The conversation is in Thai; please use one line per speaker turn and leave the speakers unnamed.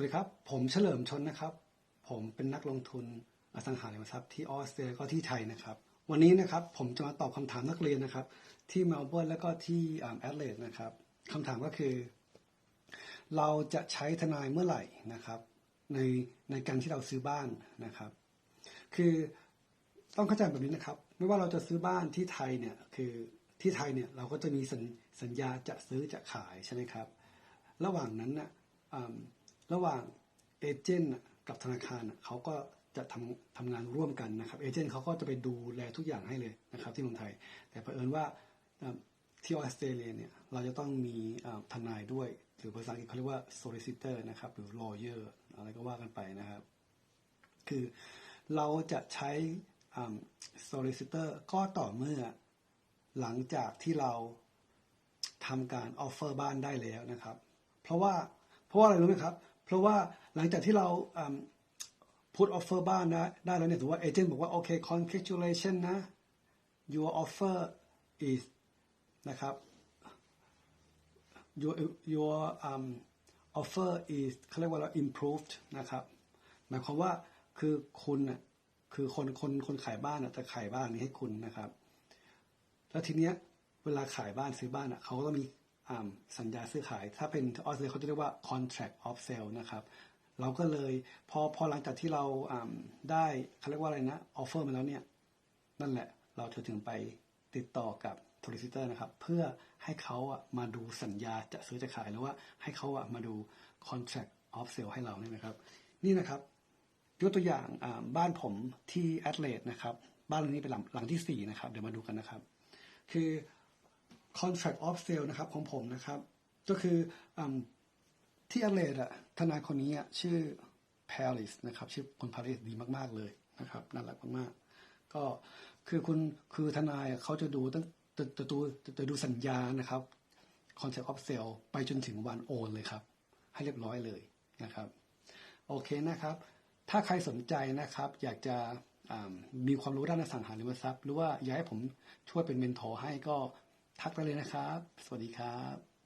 วัสดีครับ ผมเฉลิมชนนะครับ ผมเป็นนักลงทุนอสังหาริมทรัพย์ที่ออสเตรเลียก็ที่ไทยนะครับ วันนี้นะครับผมจะมาตอบคำถามนักเรียนนะครับ ที่เมลเบิร์นแล้วก็ที่แอดเลดนะครับคำถามก็คือ เราจะใช้ทนายเมื่อไหร่นะครับในในการที่เราซื้อบ้านนะครับ คือต้องเข้าใจแบบนี้นะครับ ไม่ว่าเราจะซื้อบ้านที่ไทยเนี่ยคือที่ไทยเนี่ยเราก็จะมีสัญสญญาจะซื้อจะขายใช่ไหมครับ ระหว่างนั้นนะอ่า ระหว่างเอเจนต์กับธนาคารเขาก็จะทำทำงานร่วมกันนะครับเอเจนต์เขาก็จะไปดูแลทุกอย่างให้เลยนะครับที่เมืองไทย แต่เผอิญว่าที่ออสเตรเลียเนี่ยเราจะต้องมีทนายด้วย หรือภาษาอังกฤษเขาเรียกว่า solicitor นะครับหรือ lawyer อะไรก็ว่ากันไปนะครับ คือเราจะใช้ solicitor ก็ต่อเมื่อหลังจากที่เราทำการ offer บ้านได้แล้วนะครับ เพราะว่าเพราะว่าอะไรรู้ไหมครับ เพราะว่าหลังจากที่เราอืม put offer บ้านได้ได้แล้วเนี่ยถือว่าเอเจนต์บอกว่าโอเค congratulation นะ your offer is นะครับ your your um, offer is เขาเรียกว่าเรา improved นะครับ หมายความว่าคือคุณน่ะคือคนคนคนขายบ้านน่ะจะขายบ้านนี้ให้คุณนะครับ แล้วทีเนี้ยเวลาขายบ้านซื้อบ้านอะเขาก็ต้องมี สัญญาซื้อขาย ถ้าเป็นออสเตรเลียเขาจะเรียกว่า contract of sale นะครับ เราก็เลยพอพอหลังจากที่เราได้เขาเรียกว่าอะไรนะ offer มาแล้วเนี่ย นั่นแหละเราจะถึงไปติดต่อกับ solicitor นะครับ เพื่อให้เขาอะมาดูสัญญาจะซื้อจะขายหรือว่าให้เขาอะมาดู contract of sale ให้เราเนี่ยนะครับ นี่นะครับยกตัวอย่างบ้านผมที่แอดเลดนะครับ บ้านหลังนี้เป็นหลังหลังที่สี่นะครับ เดี๋ยวมาดูกันนะครับ คือ contract of sale นะครับของผมนะครับ ก็คืออที่อเลดอะทนายคนนี้ชื่อ Paris นะครับ ชื่อคุณพาริสดีมากๆเลยนะครับน่ารักมากๆก็คือคุณคือทนายเขาจะดูตั้งจะจะดูจะดูสัญญานะครับ contract of sale ไปจนถึงวันโอนเลยครับ ให้เรียบร้อยเลยนะครับ โอเคนะครับ ถ้าใครสนใจนะครับ อยากจะมีความรู้ด้านอสังหาริมทรัพย์ หรือว่าอยากให้ผมช่วยเป็นเมนทอร์ให้ก็ ทักไปเลยนะครับ สวัสดีครับ